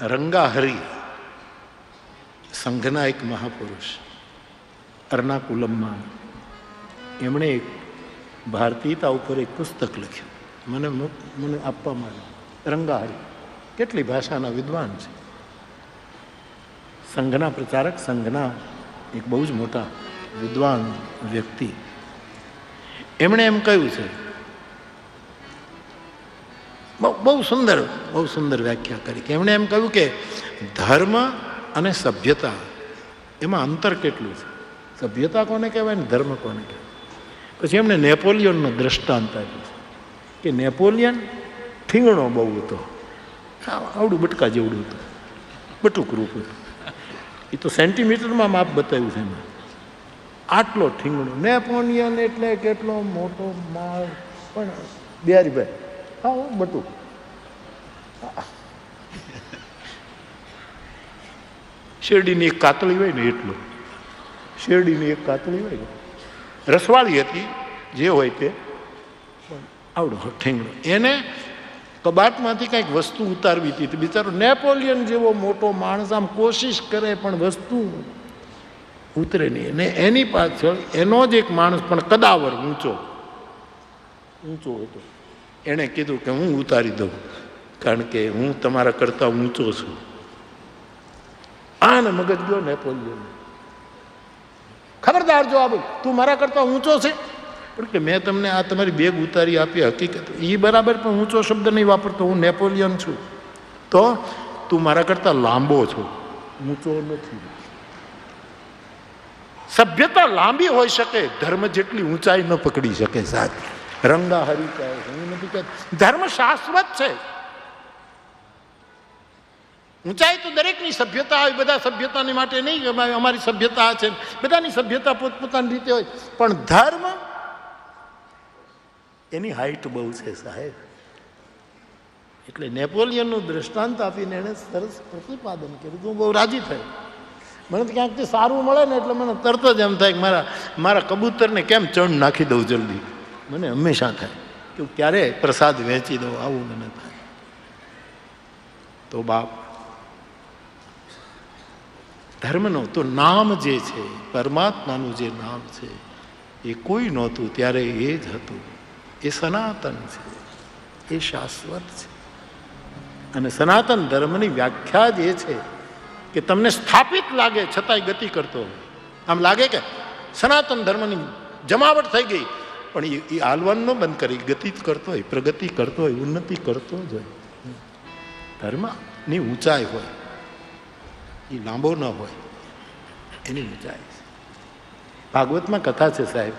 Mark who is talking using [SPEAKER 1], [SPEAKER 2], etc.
[SPEAKER 1] રંગાહરી સંઘના એક મહાપુરુષ અર્નાકુલમમાં એમણે એક ભારતીયતા ઉપર એક પુસ્તક લખ્યું. મને મને આપવામાં આવ્યું રંગાહરી. કેટલી ભાષાના વિદ્વાન છે. સંઘના પ્રચારક, સંઘના એક બહુ જ મોટા વિદ્વાન વ્યક્તિ. એમણે એમ કહ્યું છે બહુ બહુ સુંદર બહુ સુંદર વ્યાખ્યા કરી કે એમણે એમ કહ્યું કે ધર્મ અને સભ્યતા એમાં અંતર કેટલું છે? સભ્યતા કોને કહેવાય ને ધર્મ કોને કહેવાય? પછી એમણે નેપોલિયનનો દ્રષ્ટાંત આપ્યું છે કે નેપોલિયન ઠીંગણો બહુ હતો. આવડું બટકા જેવડું હતું. બટુક રૂપ હતું. એ તો સેન્ટીમીટરમાં માપ બતાવ્યું છે એમાં. આટલો ઠીંગણો નેપોલિયન એટલે કેટલો મોટો માલ પણ, બિહારીભાઈ, હું, બટુક. શેરડીની એક કાતળી હોય ને એટલું. શેરડીની એક કાતળી હોય ને. રસવાળી હતી, જે હોય તે. આવડો ઠેંગડો એને કબાટમાંથી કંઈક વસ્તુ ઉતારવી હતી. બિચારો નેપોલિયન જેવો મોટો માણસ, આમ કોશિશ કરે પણ વસ્તુ ઉતરે નહીં. અને એની પાછળ એનો જ એક માણસ, પણ કદાવર ઊંચો. ઊંચો હતો. એણે કીધું કે હું ઉતારી દઉં, કારણ કે હું તમારા કરતાં ઊંચો છું. આને મગજ ગયો નેપોલિયન. ખબરદાર જો આ તું મારા કરતા ઊંચો છે. પણ કે મેં તમને આ તમારી બેગ ઉતારી આપી હકીકત. એ બરાબર પણ ઊંચો શબ્દ નહીં વાપરતો, હું નેપોલિયન છું. તો તું મારા કરતાં લાંબો છો. ઊંચો નથી. સભ્યતા લાંબી હોઈ શકે, ધર્મ જેટલી ઊંચાઈ ન પકડી શકે સાહેબ. રંગા હરી હું નથી ધર્મ શાશ્વત છે. ઊંચાઈ તો દરેકની સભ્યતા હોય, બધા સભ્યતાની માટે નહીં કે અમારી- સભ્યતા છે. બધાની સભ્યતા પોતપોતાની રીતે હોય. પણ ધર્મ એની હાઈટ બહુ છે, સાહેબ. એટલે નેપોલિયનનું દ્રષ્ટાંત આપીને એણે સરસ પ્રતિપાદન કર્યું. હું બહુ રાજી થયો. મને તો ક્યાંકથી સારું મળે ને એટલે મને તરત જ એમ થાય કે મારા મારા કબૂતરને કેમ ચણ નાખી દઉં જલ્દી? મને હંમેશા થાય કે ક્યારે પ્રસાદ વહેંચી દઉં, આવું મને થાય. તો બાપ ધર્મનો તો નામ જે છે, પરમાત્માનું જે નામ છે, એ કોઈ નહોતું, ત્યારે એ જ હતું. એ સનાતન છે. એ શાશ્વત છે. અને સનાતન ધર્મની વ્યાખ્યા જ એ છે કે તમને સ્થાપિત લાગે છતાંય ગતિ કરતો હોય. આમ લાગે કે સનાતન ધર્મની જમાવટ થઈ ગઈ, પણ એ એ ન બંધ કરી, ગતિ કરતો હોય, પ્રગતિ કરતો હોય, ઉન્નતિ કરતો જ હોય. ધર્મની ઊંચાઈ હોય. એ લાંબો ન હોય. એની મજા આવી. ભાગવતમાં કથા છે સાહેબ